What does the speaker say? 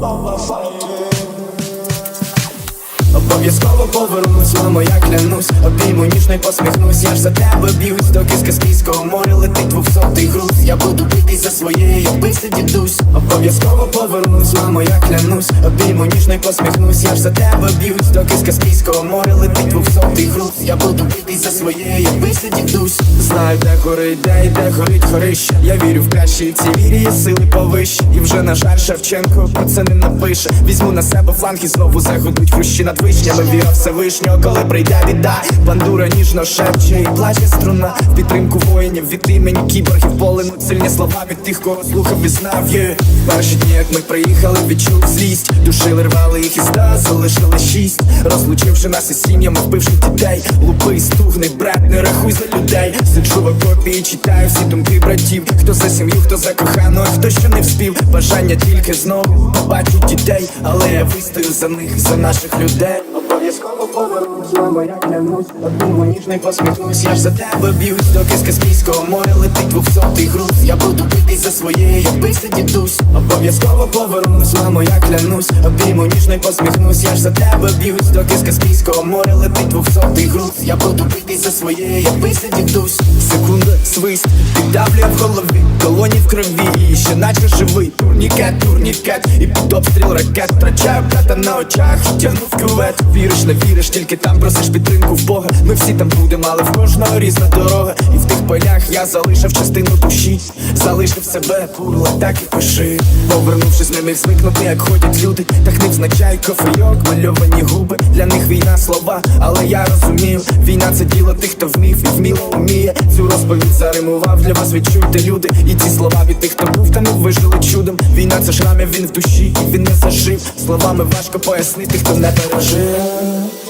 Baba fire. Обов'язково повернусь, мамо, я клянусь. Обійму ніжно й посміхнусь, я ж за тебе б'юсь Доки з Каспійського моря летить двохсотий груз. Я буду битись за своє, як бився дідусь. Обов'язково повернусь, мамо, я клянусь. Обійму ніжно й посміхнусь, я ж за тебе б'юсь Доки з Каспійського моря летить двохсотий груз. Я буду битись за своє, як бився дідусь. Знаю, де горить, де і де горить горище. Я вірю в кращі і в цій вірі є сили повищі І вже, на жаль, Шевченко про це не напише. Візьму на себе фланг і знову загудуть хрущі над вишнями Віра Всевишнього, коли прийде біда. Бандура ніжно шепче і плаче струна. В підтримку воїнів від імені кіборгів полинуть сильні слова від тих, кого слухав і знав. Є Перші дні, як ми приїхали, відчув злість. Душили, рвали їх із ста, залишили шість. Розлучивши нас із сім'ями, вбивши дітей. Лупи, стугни, брат, не рахуй за людей. Сиджу в окопі і читаю всі думки братів. Хто за сім'ю, хто за кохану, хто ще не вспів. Бажання тільки знову побачить дітей. Але я вистою за них, за наших людей Обов'язково повернусь, мамо, я клянусь Обійму ніжно й посміхнусь, я ж за тебе б'юсь. Доки з Каспійського моря летить двохсотий груз. Я буду битись за своє, як бився дідусь. Обов'язково повернусь, мамо, я клянусь. Обійму ніжно й посміхнусь, я ж за тебе б'юсь. Доки з Каспійського моря летить двохсотий груз. Я буду битись за своє, як бився дідусь. Секунда, свист, піддавлює в голові Колоні в крові, і ще наче живий. Турнікет, турнікет, і під обстріл ракет. Втрачаю брата на очах, тягну в кювет. Віриш, не віриш, тільки там просиш підтримку в Бога. Ми всі там будемо, але в кожного різна дорога. І в тих полях я залишив частину душі. Залишив себе, курла, так і пиши. Повернувшись, не міг звикнути, як ходять люди. Так не взначай кофейок, мальовані губи. Для них війна слова, але я розумію. Війна це діло тих, хто вмів і вміло уміє Цю розповідь заримував для вас відчуйте люди. І ті слова від тих, хто був та не вижили чудом. Війна це шрамів, він в душі, і він не зажив. Словами важко пояснити, хто не пережив